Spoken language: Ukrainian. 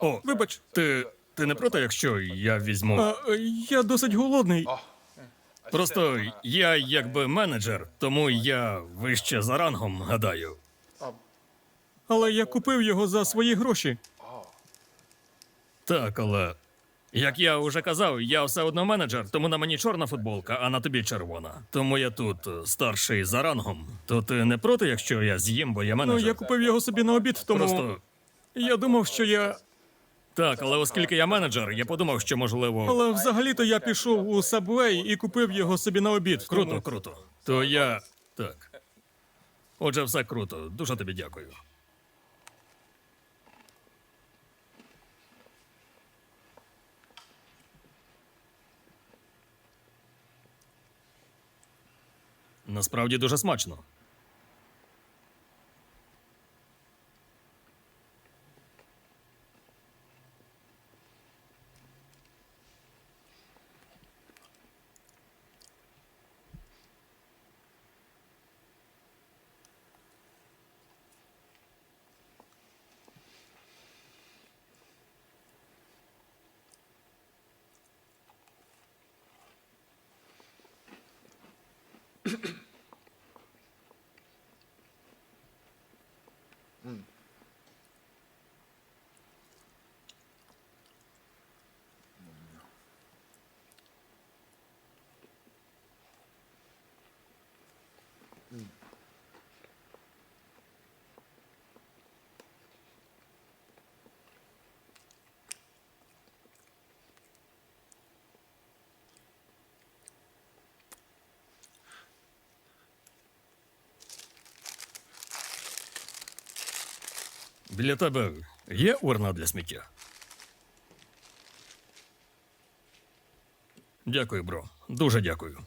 О, Вибач, ти. Ти не проти, якщо я візьму. а, я досить голодний. Просто я якби менеджер, тому я вище за рангом, гадаю. Але я купив його за свої гроші. Так, але. Як я вже казав, я все одно менеджер, тому на мені чорна футболка, а на тобі червона. Тому я тут е, старший за рангом. То ти не проти, якщо я з'їм, бо я менеджер? Ну, я купив його собі на обід, тому Просто я думав, що я. Так, але оскільки я менеджер, я подумав, що можливо. Але взагалі-то я пішов у Subway і купив його собі на обід. Круто, тому- круто. То я. Так. Отже, все круто. Дуже тобі дякую. Насправді дуже смачно. うん Біля тебе є урна для сміття? Дякую, бро. Дуже дякую.